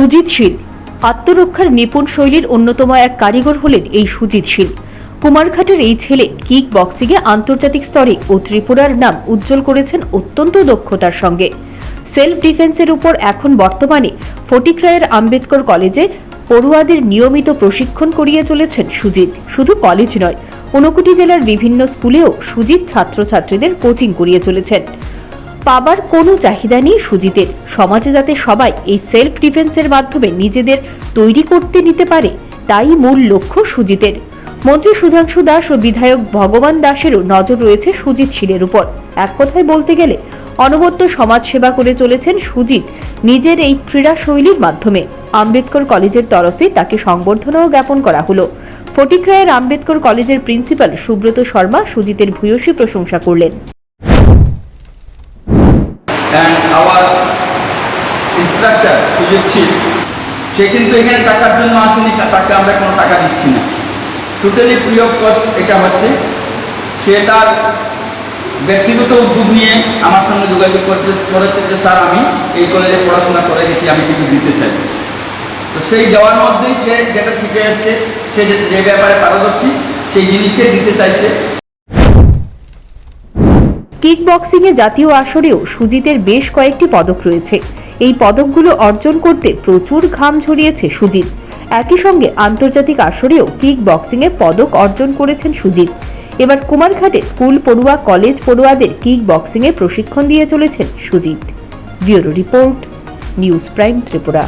সুজিত শীল। আত্মরক্ষার নিপুণ শৈলীর অন্যতম এক কারিগর হলেন এই সুজিত শীল। কুমারঘাটের এই ছেলে কিক বক্সিংয়ে আন্তর্জাতিক স্তরে ও ত্রিপুরার নাম উজ্জ্বল করেছেন অত্যন্ত দক্ষতার সঙ্গে। সেলফ ডিফেন্সের উপর এখন বর্তমানে ফটিকরায়ের আম্বেদকর কলেজে পড়ুয়াদের নিয়মিত প্রশিক্ষণ করিয়ে চলেছেন সুজিত। শুধু কলেজ নয় ঊনকোটি জেলার বিভিন্ন স্কুলেও সুজিত ছাত্রছাত্রীদের কোচিং করিয়ে চলেছেন। পাবার কোনো চাহিদা নেই সুজিতের। সমাজে যাতে সবাই এই সেলফ ডিফেন্সের মাধ্যমে নিজেদের তৈরি করতে নিতে পারে, তাই মূল লক্ষ্য সুজিতের। মন্ত্রী সুধাংশু দাস ও বিধায়ক ভগবান দাসেরও নজর রয়েছে সুজিত শীলের উপর। এক কথায় বলতে গেলে, অনবদ্য সমাজসেবা করে চলেছেন সুজিত নিজের এই ক্রীড়া শৈলীর মাধ্যমে। আম্বেদকর কলেজের তরফে তাকে সংবর্ধনাও জ্ঞাপন করা হলো। ফটিকরায়ের আম্বেদকর কলেজের প্রিন্সিপাল সুব্রত শর্মা সুজিতের ভূয়সী প্রশংসা করলেন। And our instructor Sujit Shil সে কিন্তু এখানে টাকার জন্য আসেনি, তাকে আমরা কোনো টাকা দিচ্ছি না। টোটালি ফ্রি অফ কস্ট এটা হচ্ছে। সে তার ব্যক্তিগত উদ্যোগ নিয়ে আমার সঙ্গে যোগাযোগ করতে করেছে যে, স্যার, আমি এই কলেজে পড়াশোনা করে গেছি, আমি কিছু দিতে চাই। তো সেই দেওয়ার মধ্যেই সে যেটা শিখে এসছে, সে যে ব্যাপারে পারদর্শী, সেই জিনিসটাই দিতে চাইছে। কিক বক্সিংয়ে জাতীয় আসরেও সুজিতের বেশ কয়েকটি পদক রয়েছে। এই পদকগুলো অর্জন করতে প্রচুর ঘাম ঝরিয়েছে সুজিত। একই সঙ্গে আন্তর্জাতিক আসরেও কিক বক্সিংয়ে পদক অর্জন করেছেন সুজিত। এবার কুমারঘাটে স্কুল পড়ুয়া, কলেজ পড়ুয়াদের কিক বক্সিংয়ে প্রশিক্ষণ দিয়ে চলেছেন Sujit. Bureau report, news prime Tripura.